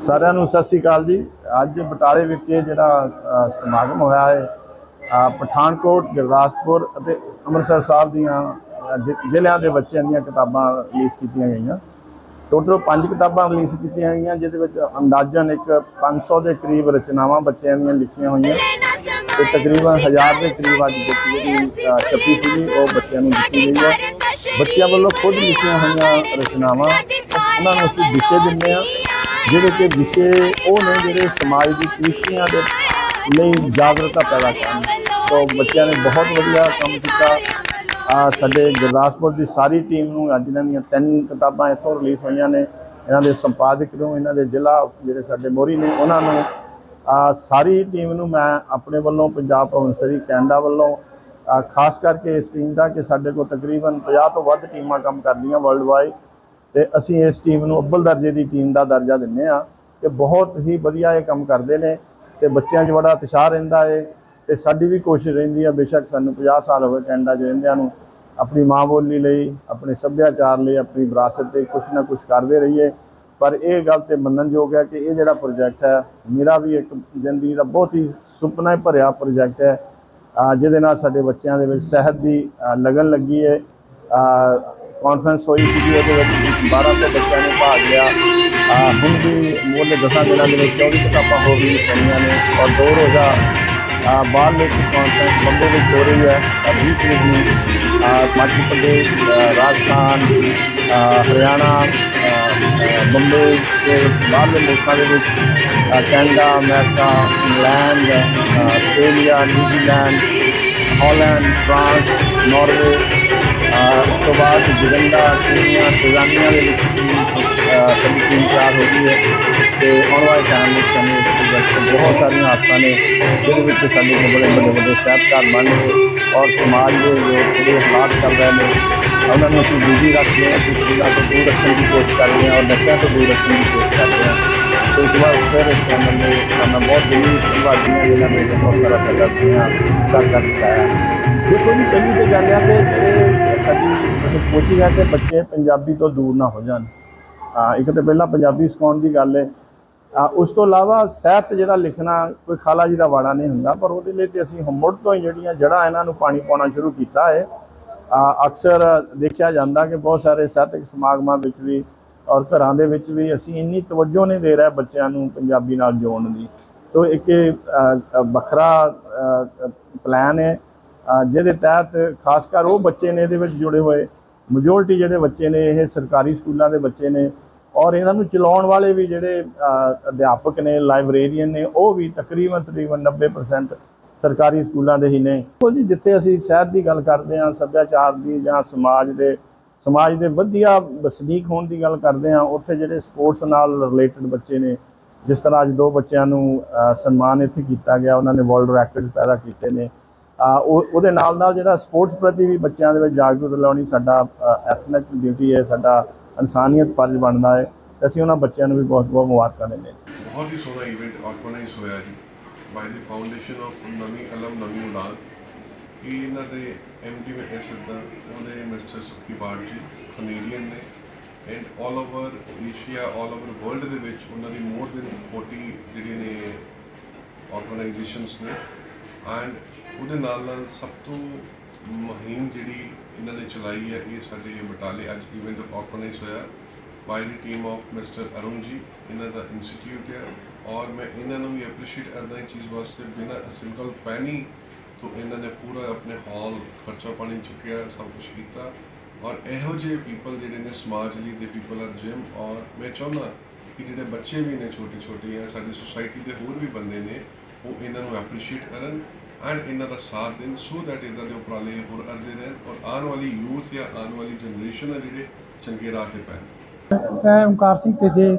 ਸਾਰਿਆਂ ਨੂੰ ਸਤਿ ਸ੍ਰੀ ਅਕਾਲ ਜੀ। ਅੱਜ ਬਟਾਲੇ ਵਿਖੇ ਜਿਹੜਾ ਸਮਾਗਮ ਹੋਇਆ ਹੈ ਪਠਾਨਕੋਟ ਗੁਰਦਾਸਪੁਰ ਅਤੇ ਅੰਮ੍ਰਿਤਸਰ ਸਾਹਿਬ ਦੀਆਂ ਜ਼ਿ- ਜ਼ਿਲ੍ਹਿਆਂ ਦੇ ਬੱਚਿਆਂ ਦੀਆਂ ਕਿਤਾਬਾਂ ਰਿਲੀਜ਼ ਕੀਤੀਆਂ ਗਈਆਂ। ਟੋਟਲ ਪੰਜ ਕਿਤਾਬਾਂ ਰਿਲੀਜ਼ ਕੀਤੀਆਂ ਗਈਆਂ ਜਿਹਦੇ ਵਿੱਚ ਅੰਦਾਜ਼ਨ ਇੱਕ 500 ਦੇ ਕਰੀਬ ਰਚਨਾਵਾਂ ਬੱਚਿਆਂ ਦੀਆਂ ਲਿਖੀਆਂ ਹੋਈਆਂ ਤੇ ਤਕਰੀਬਨ 1000 ਦੇ ਕਰੀਬ ਅੱਜ ਜਿਹੜੀ ਜਿਹੜੀ, ਛਪੀ ਸੀਗੀ ਉਹ ਬੱਚਿਆਂ ਨੂੰ ਦਿੱਤੀ ਗਈ ਹੈ। ਬੱਚਿਆਂ ਵੱਲੋਂ ਖੁਦ ਲਿਖੀਆਂ ਹੋਈਆਂ ਰਚਨਾਵਾਂ ਉਹਨਾਂ ਨੂੰ ਅਸੀਂ ਵਿਸ਼ੇ ਦਿੰਦੇ ਹਾਂ। ਜਿਹੜੇ ਕਿ ਵਿਸ਼ੇ ਉਹ ਨੇ ਜਿਹੜੇ ਸਮਾਜ ਦੀ ਕੁਰੀਤੀਆਂ ਦੇ ਲਈ ਜਾਗਰੂਕਤਾ ਪੈਦਾ ਕਰਨ ਤੋਂ ਬੱਚਿਆਂ ਨੇ ਬਹੁਤ ਵਧੀਆ ਕੰਮ ਕੀਤਾ। ਆ ਸਾਡੇ ਗੁਰਦਾਸਪੁਰ ਦੀ ਸਾਰੀ ਟੀਮ ਨੂੰ ਅੱਜ ਇਹਨਾਂ ਦੀਆਂ ਤਿੰਨ ਕਿਤਾਬਾਂ ਇੱਥੋਂ ਰਿਲੀਜ਼ ਹੋਈਆਂ ਨੇ। ਇਹਨਾਂ ਦੇ ਸੰਪਾਦਕ ਨੂੰ, ਇਹਨਾਂ ਦੇ ਜ਼ਿਲ੍ਹਾ ਜਿਹੜੇ ਸਾਡੇ ਮੋਹਰੀ ਨੇ, ਉਹਨਾਂ ਨੂੰ ਆ ਸਾਰੀ ਟੀਮ ਨੂੰ ਮੈਂ ਆਪਣੇ ਵੱਲੋਂ ਪੰਜਾਬ ਪ੍ਰੋਵਿੰਸਰੀ ਕੈਨੇਡਾ ਵੱਲੋਂ ਖਾਸ ਕਰਕੇ ਇਸ ਟੀਮ ਦਾ ਕਿ ਸਾਡੇ ਕੋਲ ਤਕਰੀਬਨ 50 ਤੋਂ ਵੱਧ ਟੀਮਾਂ ਕੰਮ ਕਰਦੀਆਂ ਵਰਲਡ ਵਾਈਡ ਤੇ ਅਸੀਂ ਇਸ ਟੀਮ ਨੂੰ ਅੱਵਲ ਦਰਜੇ ਦੀ ਟੀਮ ਦਾ ਦਰਜਾ ਦਿੰਦੇ ਆ ਕਿ ਬਹੁਤ ਹੀ ਵਧੀਆ ਇਹ ਕੰਮ ਕਰਦੇ ਨੇ ਤੇ ਬੱਚਿਆਂ 'ਚ ਬੜਾ ਉਤਸ਼ਾਹ ਰਹਿੰਦਾ ਏ ਤੇ ਸਾਡੀ ਵੀ ਕੋਸ਼ਿਸ਼ ਰਹਿੰਦੀ ਆ ਬੇਸ਼ੱਕ ਸਾਨੂੰ 50 ਸਾਲ ਹੋ ਗਏ ਕੈਨੇਡਾ 'ਚ ਰਹਿੰਦਿਆਂ ਨੂੰ ਆਪਣੀ ਮਾਂ ਬੋਲੀ ਲਈ, ਆਪਣੇ ਸੱਭਿਆਚਾਰ ਲਈ, ਆਪਣੀ ਵਿਰਾਸਤ ਤੇ ਕੁਛ ਨਾ ਕੁਛ ਕਰਦੇ ਰਹੀਏ। ਪਰ ਇਹ ਗੱਲ ਤੇ ਮੰਨਣਯੋਗ ਹੈ ਕਿ ਇਹ ਜਿਹੜਾ ਪ੍ਰੋਜੈਕਟ ਹੈ, ਮੇਰਾ ਵੀ ਇੱਕ ਜ਼ਿੰਦਗੀ ਦਾ ਬਹੁਤ ਹੀ ਸੁਪਨਾ ਭਰਿਆ ਪ੍ਰੋਜੈਕਟ ਹੈ। ਜਿਹਦੇ ਨਾਲ ਸਾਡੇ ਬੱਚਿਆਂ ਦੇ ਵਿੱਚ ਸਿਹਤ ਦੀ ਲਗਨ ਲੱਗੀ ਹੈ ਕਾਨਫਰੰਸ ਹੋਈ ਸੀ ਉਹਦੇ ਵਿੱਚ 1200 ਬੱਚਿਆਂ ਨੇ ਭਾਗ ਲਿਆ। ਅਹ ਹੁਣ ਵੀ ਮੂਲੇ ਦਸਾਂ ਦਿਨਾਂ ਦੇ ਵਿੱਚ 24 ਕਿਤਾਬਾਂ ਹੋ ਗਈ ਹੋਈਆਂ ਨੇ ਔਰ ਦੋ ਰੋਜ਼ਾ ਅਹ ਬਾਲ ਲੇਖ ਕਾਨਫਰੰਸ ਬੰਬੇ ਵਿੱਚ ਹੋ ਰਹੀ ਹੈ ਅਹ 20 ਤਰੀਕ ਨੂੰ। ਅਹ ਮੱਧ ਪ੍ਰਦੇਸ਼ ਅਹ ਰਾਜਸਥਾਨ ਅਹ ਹਰਿਆਣਾ ਅਹ ਅਹ ਬੰਬੇ ਤੇ ਬਾਹਰਲੇ ਮੁਲਕਾਂ ਉਸ ਤੋਂ ਬਾਅਦ ਜੁਗੰਡਾ ਕੀਨੀਆ ਤਜ਼ਾਨੀਆ ਦੇ ਵਿੱਚ ਵੀ, ਅਹ, ਸਾਡੀ ਟੀਮ ਤਿਆਰ ਹੋ ਗਈ ਹੈ ਤੇ ਆਉਣ ਵਾਲੇ ਟਾਈਮ ਵਿੱਚ ਸਾਨੂੰ ਇਸ ਪ੍ਰੋਜੈਕਟ ਬਹੁਤ ਸਾਰੀਆਂ ਆਸਾਂ ਨੇ, ਜਿਹਦੇ ਵਿੱਚ ਸਾਡੇ ਬੜੇ ਵੱਡੇ ਵੱਡੇ ਸਾਹਿਬਕਾਰ ਬਣਨਗੇ ਔਰ ਸਮਾਜ ਦੇ ਜੋ ਥੋੜ੍ਹੇ ਹਾਲਾਤ ਚੱਲ ਰਹੇ ਨੇ, ਉਹਨਾਂ ਨੂੰ ਅਸੀਂ ਬਿਜ਼ੀ ਰੱਖਦੇ ਹਾਂ ਕੁਝ ਚੀਜ਼ਾਂ ਤੋਂ ਦੂਰ ਰੱਖਣ ਦੀ ਕੋਸ਼ਿਸ਼ ਕਰ ਰਹੇ ਹਾਂ ਔਰ ਨਸ਼ਿਆਂ ਤੋਂ ਦੂਰ ਰੱਖਣ ਦੀ ਕੋਸ਼ਿਸ਼ ਕਰ ਰਹੇ ਹਾਂ। ਤੇ ਇੱਕ ਵਾਰ ਫਿਰ ਇਸ ਚੈਨਲ ਨੇ ਕਰਨਾ ਬਹੁਤ ਜ਼ਰੂਰੀ ਸੰਭਾਲੀਆਂ ਜਿਨ੍ਹਾਂ ਨੇ ਬਹੁਤ ਸਾਰਾ ਸਾਡਾ ਸੁਨੇਹਾ ਕਰ ਕਰ ਦਿੱਤਾ ਹੈ। ਦੇਖੋ ਜੀ, ਪਹਿਲੀ ਤੇ ਗੱਲ ਹੈ ਕਿ ਜਿਹੜੇ ਸਾਡੀ ਇਹ ਕੋਸ਼ਿਸ਼ ਹੈ ਕਿ ਬੱਚੇ ਪੰਜਾਬੀ ਤੋਂ ਦੂਰ ਨਾ ਹੋ ਜਾਣ। ਆ ਇੱਕ ਤਾਂ ਪਹਿਲਾਂ ਪੰਜਾਬੀ ਸਿਖਾਉਣ ਦੀ ਗੱਲ ਹੈ ਉਸ ਤੋਂ ਇਲਾਵਾ ਸਾਹਿਤ ਜਿਹੜਾ ਲਿਖਣਾ ਕੋਈ ਖਾਲਾ ਜੀ ਦਾ ਵਾੜਾ ਨਹੀਂ ਹੁੰਦਾ, ਪਰ ਉਹਦੇ ਲਈ ਤੇ ਅਸੀਂ ਮੁੜ ਤੋਂ ਹੀ ਜਿਹੜੀਆਂ ਜੜ੍ਹਾਂ ਇਹਨਾਂ ਨੂੰ ਪਾਣੀ ਪਾਉਣਾ ਸ਼ੁਰੂ ਕੀਤਾ ਹੈ ਅਕਸਰ ਦੇਖਿਆ ਜਾਂਦਾ ਕਿ ਬਹੁਤ ਸਾਰੇ ਸਾਹਿਤਕ ਸਮਾਗਮਾਂ ਵਿੱਚ ਵੀ ਔਰ ਘਰਾਂ ਦੇ ਵਿੱਚ ਵੀ ਅਸੀਂ ਇੰਨੀ ਤਵੱਜੋ ਨਹੀਂ ਦੇ ਰਹੇ ਬੱਚਿਆਂ ਨੂੰ ਪੰਜਾਬੀ ਨਾਲ ਜੋੜਨ ਦੀ। ਸੋ ਇੱਕ ਵੱਖਰਾ ਪਲਾਨ ਹੈ ਜਿਹਦੇ ਤਹਿਤ ਖਾਸ ਕਰ ਉਹ ਬੱਚੇ ਨੇ ਇਹਦੇ ਵਿੱਚ ਜੁੜੇ ਹੋਏ ਮੈਜੋਰਟੀ ਜਿਹੜੇ ਬੱਚੇ ਨੇ ਇਹ ਸਰਕਾਰੀ ਸਕੂਲਾਂ ਦੇ ਬੱਚੇ ਨੇ ਔਰ ਇਹਨਾਂ ਨੂੰ ਚਲਾਉਣ ਵਾਲੇ ਵੀ ਜਿਹੜੇ ਅਧਿਆਪਕ ਨੇ ਲਾਇਬ੍ਰੇਰੀਅਨ ਨੇ, ਉਹ ਵੀ ਤਕਰੀਬਨ ਤਕਰੀਬਨ 90% ਸਰਕਾਰੀ ਸਕੂਲਾਂ ਦੇ ਹੀ ਨੇ। ਉਹ ਜੀ, ਜਿੱਥੇ ਅਸੀਂ ਸਿਹਤ ਦੀ ਗੱਲ ਕਰਦੇ ਹਾਂ, ਸੱਭਿਆਚਾਰ ਦੀ ਜਾਂ ਸਮਾਜ ਦੇ ਸਮਾਜ ਦੇ ਵਧੀਆ ਵਸਨੀਕ ਹੋਣ ਦੀ ਗੱਲ ਕਰਦੇ ਹਾਂ, ਉੱਥੇ ਜਿਹੜੇ ਸਪੋਰਟਸ ਨਾਲ ਰਿਲੇਟਡ ਬੱਚੇ ਨੇ, ਜਿਸ ਤਰ੍ਹਾਂ ਅੱਜ ਦੋ ਬੱਚਿਆਂ ਨੂੰ ਸਨਮਾਨ ਇੱਥੇ ਕੀਤਾ ਗਿਆ, ਉਹਨਾਂ ਨੇ ਵਰਲਡ ਰੈਕੋਰਡਸ ਪੈਦਾ ਕੀਤੇ ਨੇ। ਉਹਦੇ ਨਾਲ ਨਾਲ ਜਿਹੜਾ ਸਪੋਰਟਸ ਪ੍ਰਤੀ ਵੀ ਬੱਚਿਆਂ ਦੇ ਵਿੱਚ ਜਾਗਰੂਕਤਾ ਲਾਉਣੀ ਸਾਡਾ ਐਥਨਿਕ ਡਿਊਟੀ ਹੈ, ਸਾਡਾ ਇਨਸਾਨੀਅਤ ਫਰਜ਼ ਬਣਦਾ ਹੈ, ਤੇ ਅਸੀਂ ਉਹਨਾਂ ਬੱਚਿਆਂ ਨੂੰ ਵੀ ਬਹੁਤ ਬਹੁਤ ਮੁਬਾਰਕਾਂ ਦਿੰਦੇ ਹਾਂ। ਬਹੁਤ ਹੀ ਸੋਹਣਾ ਇਵੈਂਟ ਆਰਗੇਨਾਈਜ਼ ਹੋਇਆ ਜੀ ਬਾਈ ਦੀ ਫਾਊਂਡੇਸ਼ਨ ਆਫ ਨਵੀਂ ਕਲਮ ਨਵੀਂ ਉਡਾਨ। ਇਹ ਇਹਨਾਂ ਦੇ ਐਮਡੀ ਵਿੱਚ ਕਹਿ ਉਹਦੇ ਮਿਸਟਰ ਸੁਖੀ ਬਾੜ ਜੀ ਕੈਨੇਡੀਅਨ ਨੇ। And all over Asia all over world ਦੇ ਵਿੱਚ ਉਹਨਾਂ ਦੀ ਮੋਰ ਦੈਨ 40 ਜਿਹੜੇ ਨੇ ਆਰਗੇਨਾਈਜੇਸ਼ਨਸ ਨੇ ਐਂਡ ਉਹਦੇ ਨਾਲ ਨਾਲ ਸਭ ਤੋਂ ਮੁਹਿੰਮ ਜਿਹੜੀ ਇਹਨਾਂ ਨੇ ਚਲਾਈ ਹੈ, ਇਹ ਸਾਡੇ ਬਟਾਲੇ ਅੱਜ ਇਵੈਂਟ ਆਰਗੇਨਾਈਜ਼ ਹੋਇਆ। By the team of mister Arun ji ਇਹਨਾਂ ਦਾ ਇੰਸਟੀਚਿਊਟ ਹੈ। ਔਰ ਮੈਂ ਇਹਨਾਂ ਨੂੰ ਵੀ ਐਪਰੀਸ਼ੀਏਟ ਕਰਦਾ ਇਹ ਚੀਜ਼ ਵਾਸਤੇ। ਬਿਨਾਂ ਸਿੰਗਲ ਪੈਨੀ ਤੋਂ ਇਹਨਾਂ ਨੇ ਪੂਰਾ ਆਪਣੇ ਹਾਲ, ਖਰਚਾ ਪਾਣੀ ਚੁੱਕਿਆ, ਸਭ ਕੁਝ ਕੀਤਾ। ਔਰ ਇਹੋ ਜਿਹੇ ਪੀਪਲ ਜਿਹੜੇ ਨੇ, ਸਮਾਜ ਲਈ ਦੇ ਪੀਪਲ ਆਰ ਜਿਮ ਔਰ ਮੈਂ ਚਾਹੁੰਦਾ ਕਿ ਜਿਹੜੇ ਬੱਚੇ ਵੀ ਨੇ ਛੋਟੇ ਛੋਟੇ ਜਾਂ ਸਾਡੀ ਸੁਸਾਇਟੀ ਦੇ ਹੋਰ ਵੀ ਬੰਦੇ ਨੇ, ਉਹ ਇਹਨਾਂ ਨੂੰ ਐਪਰੀਸ਼ੀਏਟ ਕਰਨ। ਐਂਡ ਇਹਨਾਂ ਦਾ ਸਾਥ ਦੇਣ ਸੋ ਦੈਟ ਇਹਨਾਂ ਦੇ ਉਪਰਾਲੇ ਹੋਰ ਅਰਦੇ ਰਹਿਣ ਔਰ ਆਉਣ ਵਾਲੀ ਯੂਥ ਜਾਂ ਆਉਣ ਵਾਲੀ ਜਨਰੇਸ਼ਨ ਹੈ ਜਿਹੜੇ ਚੰਗੇ ਰਾਹ ਤੇ ਪੈਣ ਮੈਂ ਓਮਕਾਰ ਸਿੰਘ ਤੇਜੇ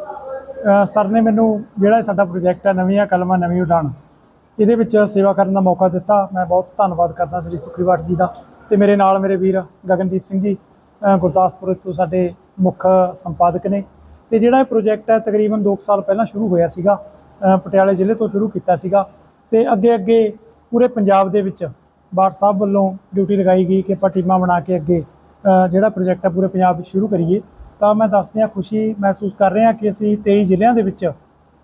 ਸਰ ਨੇ ਮੈਨੂੰ ਜਿਹੜਾ ਇਹ ਸਾਡਾ ਪ੍ਰੋਜੈਕਟ ਹੈ, ਨਵੀਆਂ ਕਲਮਾਂ, ਨਵੀਂ ਉਡਾਣ, ਇਹਦੇ ਵਿੱਚ ਸੇਵਾ ਕਰਨ ਦਾ ਮੌਕਾ ਦਿੱਤਾ। ਮੈਂ ਬਹੁਤ ਧੰਨਵਾਦ ਕਰਦਾ ਸ੍ਰੀ ਸੁਖਰੀਵਾਟ ਜੀ ਦਾ ਤੇ ਮੇਰੇ ਨਾਲ ਮੇਰੇ ਵੀਰ ਗਗਨਦੀਪ ਸਿੰਘ ਜੀ ਗੁਰਦਾਸਪੁਰ ਤੋਂ ਸਾਡੇ ਮੁੱਖ ਸੰਪਾਦਕ ਨੇ। ਤੇ ਜਿਹੜਾ ਇਹ ਪ੍ਰੋਜੈਕਟ ਹੈ, ਤਕਰੀਬਨ 2 ਸਾਲ ਪਹਿਲਾਂ ਸ਼ੁਰੂ ਹੋਇਆ ਸੀਗਾ ਪਟਿਆਲੇ ਜ਼ਿਲ੍ਹੇ ਤੋਂ ਸ਼ੁਰੂ ਕੀਤਾ ਸੀਗਾ। ਤੇ ਅੱਗੇ ਅੱਗੇ ਪੂਰੇ ਪੰਜਾਬ ਦੇ ਵਿੱਚ ਬਾਠ ਸਾਹਿਬ ਵੱਲੋਂ ਡਿਊਟੀ ਲਗਾਈ ਗਈ ਕਿ ਆਪਾਂ ਟੀਮਾਂ ਬਣਾ ਕੇ ਅੱਗੇ ਜਿਹੜਾ ਪ੍ਰੋਜੈਕਟ ਆ ਪੂਰੇ ਪੰਜਾਬ ਵਿੱਚ ਸ਼ੁਰੂ ਕਰੀਏ। ਤਾਂ ਮੈਂ ਦੱਸਦੇ ਹਾਂ ਖੁਸ਼ੀ ਮਹਿਸੂਸ ਕਰ ਰਹੇ ਹਾਂ ਕਿ ਅਸੀਂ 23 ਜ਼ਿਲ੍ਹਿਆਂ ਦੇ ਵਿੱਚ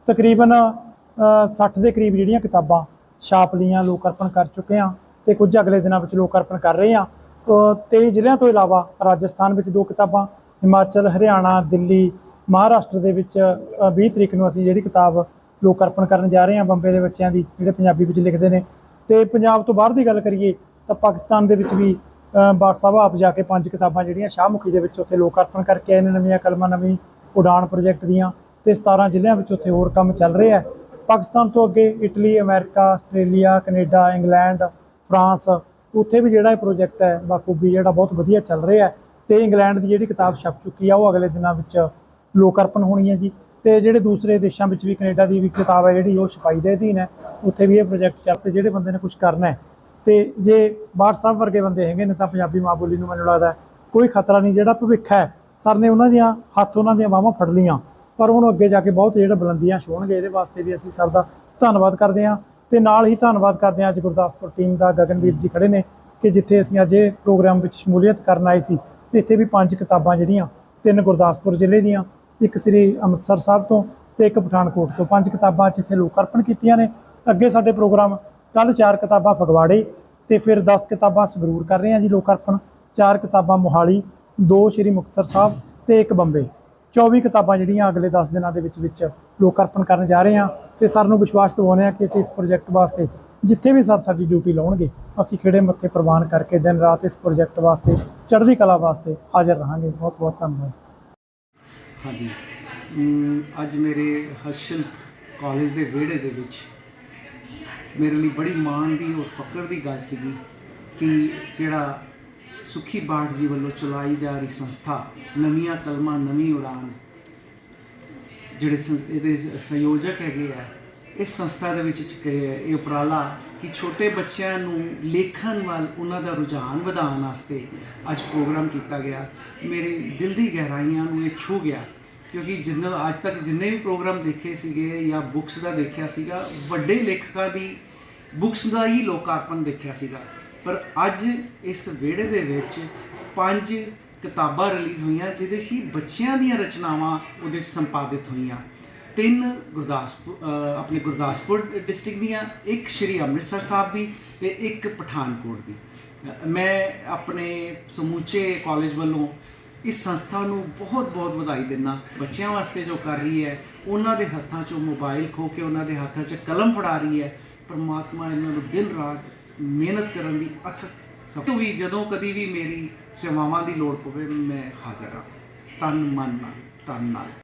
ਤਕਰੀਬਨ ਅ, 60 ਦੇ ਕਰੀਬ ਜਿਹੜੀਆਂ ਕਿਤਾਬਾਂ ਛਾਪ ਲੀਆਂ ਲੋਕ ਅਰਪਣ ਕਰ ਚੁੱਕੇ ਹਾਂ ਤੇ ਕੁਝ ਅਗਲੇ ਦਿਨਾਂ ਵਿੱਚ ਲੋਕ ਅਰਪਣ ਕਰ ਰਹੇ ਹਾਂ। ਅ, 23 ਜ਼ਿਲ੍ਹਿਆਂ ਤੋਂ ਇਲਾਵਾ ਰਾਜਸਥਾਨ ਵਿੱਚ ਦੋ ਕਿਤਾਬਾਂ ਹਿਮਾਚਲ ਹਰਿਆਣਾ ਦਿੱਲੀ ਮਹਾਰਾਸ਼ਟਰ ਦੇ ਵਿੱਚ ਅ, 20 ਤਰੀਕ ਨੂੰ ਅਸੀਂ ਜਿਹੜੀ ਕਿਤਾਬ ਲੋਕ ਅਰਪਣ ਕਰਨ ਜਾ ਰਹੇ ਹਾਂ ਬੰਬੇ ਦੇ ਬੱਚਿਆਂ ਦੀ ਜਿਹੜੇ ਪੰਜਾਬੀ ਵਿੱਚ ਲਿਖਦੇ ਨੇ ਤੇ ਪੰਜਾਬ ਤੋਂ ਬਾਹਰ ਦੀ ਗੱਲ ਕਰੀਏ ਤਾਂ ਪਾਕਿਸਤਾਨ ਦੇ ਵਿੱਚ ਵੀ ਅ, ਸਾਹਿਬ ਆਪ ਜਾ ਕੇ ਪੰਜ ਕਿਤਾਬਾਂ ਜਿਹੜੀਆਂ ਸ਼ਾਹਮੁਖੀ ਦੇ ਵਿੱਚ ਉੱਥੇ ਲੋਕ ਅਰਪਣ ਕਰਕੇ ਆਏ ਨੇ ਨਵੀਆਂ ਕਲਮਾਂ ਨਵੀਂ ਉਡਾਨ ਪ੍ਰੋਜੈਕਟ ਦੀਆਂ ਤੇ 17 ਜ਼ਿਲ੍ਹਿਆਂ ਵਿੱਚ ਉੱਥੇ ਹੋਰ ਕੰਮ ਚੱਲ ਰਿਹਾ ਹੈ। ਪਾਕਿਸਤਾਨ ਤੋਂ ਅੱਗੇ Italy America Australia Canada England France ਉੱਥੇ ਵੀ ਜਿਹੜਾ ਇਹ ਪ੍ਰੋਜੈਕਟ ਹੈ ਬਾਖੂਬੀ ਜਿਹੜਾ ਬਹੁਤ ਵਧੀਆ ਚੱਲ ਰਿਹਾ ਹੈ ਤੇ ਇੰਗਲੈਂਡ ਦੀ ਜਿਹੜੀ ਕਿਤਾਬ ਛਪ ਚੁੱਕੀ ਆ ਉਹ ਅਗਲੇ ਦਿਨਾਂ ਵਿੱਚ ਲੋਕ ਅਰਪਣ ਹੋਣੀ ਹੈ ਜੀ। ਤੇ ਜਿਹੜੇ ਦੂਸਰੇ ਦੇਸ਼ਾਂ ਵਿੱਚ ਵੀ ਕੈਨੇਡਾ ਦੀ ਵੀ ਕਿਤਾਬ ਹੈ ਜਿਹੜੀ ਉਹ ਛਪਾਈ ਦੇ ਅਧੀਨ ਹੈ, ਉੱਥੇ ਵੀ ਇਹ ਪ੍ਰੋਜੈਕਟ ਚੱਲ ਤੇ ਜਿਹੜੇ ਬੰਦੇ ਨੇ ਕੁਝ ਕਰਨਾ ਹੈ। ਤੇ ਜੇ ਬਾਠ ਸਾਹਿਬ ਵਰਗੇ ਬੰਦੇ ਹੈਗੇ ਨੇ ਤਾਂ ਪੰਜਾਬੀ ਮਾਂ ਬੋਲੀ ਨੂੰ ਮੈਨੂੰ ਲੱਗਦਾ ਕੋਈ ਖਤਰਾ ਨਹੀਂ, ਜਿਹੜਾ ਭਵਿੱਖ ਹੈ, ਸਰ ਨੇ ਉਹਨਾਂ ਦੀਆਂ ਹੱਥ ਉਹਨਾਂ ਦੀਆਂ ਬਾਹਾਂ ਫੜ ਲੀਆਂ ਪਰ ਹੁਣ ਅੱਗੇ ਜਾ ਕੇ ਬਹੁਤ ਜਿਹੜਾ ਬੁਲੰਦੀਆਂ ਛੋਣਗੇ ਇਹਦੇ ਵਾਸਤੇ ਵੀ ਅਸੀਂ ਸਰ ਦਾ ਧੰਨਵਾਦ ਕਰਦੇ ਹਾਂ। ਤੇ ਨਾਲ ਹੀ ਧੰਨਵਾਦ ਕਰਦੇ ਹਾਂ ਅੱਜ ਗੁਰਦਾਸਪੁਰ ਟੀਮ ਦਾ ਗਗਨਵੀਰ ਜੀ ਖੜੇ ਨੇ ਕਿ ਜਿੱਥੇ ਅਸੀਂ ਅੱਜ ਇਹ ਪ੍ਰੋਗਰਾਮ ਵਿੱਚ ਸ਼ਮੂਲੀਅਤ ਕਰਨ ਆਏ ਸੀ। ਇੱਥੇ ਵੀ ਪੰਜ ਕਿਤਾਬਾਂ ਜਿਹੜੀਆਂ ਤਿੰਨ ਗੁਰਦਾਸਪੁਰ ਜ਼ਿਲ੍ਹੇ ਦੀਆਂ ਇੱਕ ਸ੍ਰੀ ਅੰਮ੍ਰਿਤਸਰ ਸਾਹਿਬ ਤੋਂ ਤੇ ਇੱਕ ਪਠਾਨਕੋਟ ਤੋਂ। ਪੰਜ ਕਿਤਾਬਾਂ ਜਿੱਥੇ ਲੋਕ ਅਰਪਣ ਕੀਤੀਆਂ ਨੇ। ਅੱਗੇ ਸਾਡੇ ਪ੍ਰੋਗਰਾਮ ਕੱਲ ਚਾਰ ਕਿਤਾਬਾਂ ਫਗਵਾੜੇ ਤੇ ਫਿਰ 10 ਕਿਤਾਬਾਂ ਸੰਗਰੂਰ ਕਰ ਰਹੇ ਹਾਂ ਜੀ ਲੋਕ ਅਰਪਣ। ਚਾਰ ਕਿਤਾਬਾਂ ਮੋਹਾਲੀ, ਦੋ ਸ੍ਰੀ ਮੁਕਤਸਰ ਸਾਹਿਬ ਤੇ ਇੱਕ ਬੰਬੇ। 24 ਕਿਤਾਬਾਂ ਜਿਹੜੀਆਂ ਅਗਲੇ 10 ਦਿਨਾਂ ਦੇ ਵਿੱਚ ਵਿੱਚ ਲੋਕ ਅਰਪਣ ਕਰਨ ਜਾ ਰਹੇ ਹਾਂ ਤੇ ਸਰ ਨੂੰ ਵਿਸ਼ਵਾਸ ਦਿਵਾਉਂਦੇ ਹਾਂ ਕਿ ਅਸੀਂ ਇਸ ਪ੍ਰੋਜੈਕਟ ਵਾਸਤੇ ਜਿੱਥੇ ਵੀ ਸਰ ਸਾਡੀ ਡਿਊਟੀ ਲਾਉਣਗੇ, ਅਸੀਂ ਖਿਹੜੇ ਮੱਥੇ ਪ੍ਰਵਾਨ ਕਰਕੇ ਦਿਨ ਰਾਤ ਇਸ ਪ੍ਰੋਜੈਕਟ ਵਾਸਤੇ, ਚੜ੍ਹਦੀ ਕਲਾ ਵਾਸਤੇ ਹਾਜ਼ਰ ਰਹਾਂਗੇ। ਬਹੁਤ ਬਹੁਤ ਧੰਨਵਾਦ। ਹਾਂਜੀ। ਅੱਜ ਮੇਰੇ ਹਰਸ਼ਲ ਕਾਲਜ ਦੇ ਵਿਹੜੇ ਦੇ ਵਿੱਚ ਮੇਰੇ ਲਈ ਬੜੀ ਮਾਣ ਦੀ ਔਰ ਫਕਰ ਦੀ ਗੱਲ ਸੀਗੀ ਕਿ ਜਿਹੜਾ ਸੁਖੀ ਬਾੜ ਜੀ ਵੱਲੋਂ ਚਲਾਈ ਜਾ ਰਹੀ ਸੰਸਥਾ, ਨਵੀਆਂ ਕਲਮਾਂ, ਨਵੀਂ ਉਡਾਨ ਜਿਹੜੇ ਸੰ- ਇਹਦੇ ਸੰਯੋਜਕ ਹੈਗੇ ਆ ਇਸ ਸੰਸਥਾ ਦੇ ਵਿੱਚ ਚ- ਇਹ ਉਪਰਾਲਾ ਕਿ ਛੋਟੇ ਬੱਚਿਆਂ ਨੂੰ ਲੇਖਣ ਵੱਲ ਉਹਨਾਂ ਦਾ ਰੁਝਾਨ ਵਧਾਉਣ ਵਾਸਤੇ ਅੱਜ ਪ੍ਰੋਗਰਾਮ ਕੀਤਾ ਗਿਆ। ਮੇਰੇ ਦਿਲ ਦੀ ਗਹਿਰਾਈਆਂ ਨੂੰ ਇਹ ਛੂ ਗਿਆ ਕਿਉਂਕਿ ਜਿੰਨਾ ਅੱਜ ਤੱਕ ਜਿੰਨੇ ਵੀ ਪ੍ਰੋਗਰਾਮ ਦੇਖੇ ਸੀਗੇ ਜਾਂ ਬੁੱਕਸ ਦਾ ਦੇਖਿਆ ਸੀਗਾ, ਵੱਡੇ ਲੇਖਕਾਂ ਦੀ ਬੁੱਕਸ ਦਾ ਹੀ ਲੋਕਾਰਪਣ ਦੇਖਿਆ ਸੀਗਾ। ਪਰ ਅੱਜ ਇਸ ਵਿਹੜੇ ਦੇ ਵਿੱਚ ਪੰਜ ਕਿਤਾਬਾਂ ਰਿਲੀਜ਼ ਹੋਈਆਂ, ਜਿਹਦੇ ਸੀ ਬੱਚਿਆਂ ਦੀਆਂ ਰਚਨਾਵਾਂ ਉਹਦੇ 'ਚ ਸੰਪਾਦਿਤ ਹੋਈਆਂ। ਤਿੰਨ ਗੁਰਦਾਸਪੁਰ ਆਪਣੇ ਗੁਰਦਾਸਪੁਰ ਡਿਸਟ੍ਰਿਕਟ ਦੀਆਂ, ਇੱਕ ਸ਼੍ਰੀ ਅੰਮ੍ਰਿਤਸਰ ਸਾਹਿਬ ਦੀ ਤੇ ਇੱਕ ਪਠਾਨਕੋਟ ਦੀ। ਮੈਂ ਆਪਣੇ ਸਮੁੱਚੇ ਕਾਲਜ ਵੱਲੋਂ ਇਸ ਸੰਸਥਾ ਨੂੰ ਬਹੁਤ ਬਹੁਤ ਵਧਾਈ ਦਿੰਦਾ ਬੱਚਿਆਂ ਵਾਸਤੇ ਜੋ ਕਰ ਰਹੀ ਹੈ, ਉਹਨਾਂ ਦੇ ਹੱਥਾਂ 'ਚੋਂ ਮੋਬਾਈਲ ਖੋ ਕੇ ਉਹਨਾਂ ਦੇ ਹੱਥਾਂ 'ਚ ਕਲਮ ਫੜਾ ਰਹੀ ਹੈ। ਪਰਮਾਤਮਾ ਇਹਨਾਂ ਨੂੰ ਦਿਨ ਰਾਤ ਮਿਹਨਤ ਕਰਨ ਦੀ ਅਥਕ ਸਭ ਤੋਂ ਵੀ ਜਦੋਂ ਕਦੀ ਵੀ ਮੇਰੀ ਸੇਵਾਵਾਂ ਦੀ ਲੋੜ ਪਵੇ, ਮੈਂ ਹਾਜ਼ਰ ਹਾਂ ਤਨ ਮਨ ਨਾਲ, ਤਨ ਨਾਲ।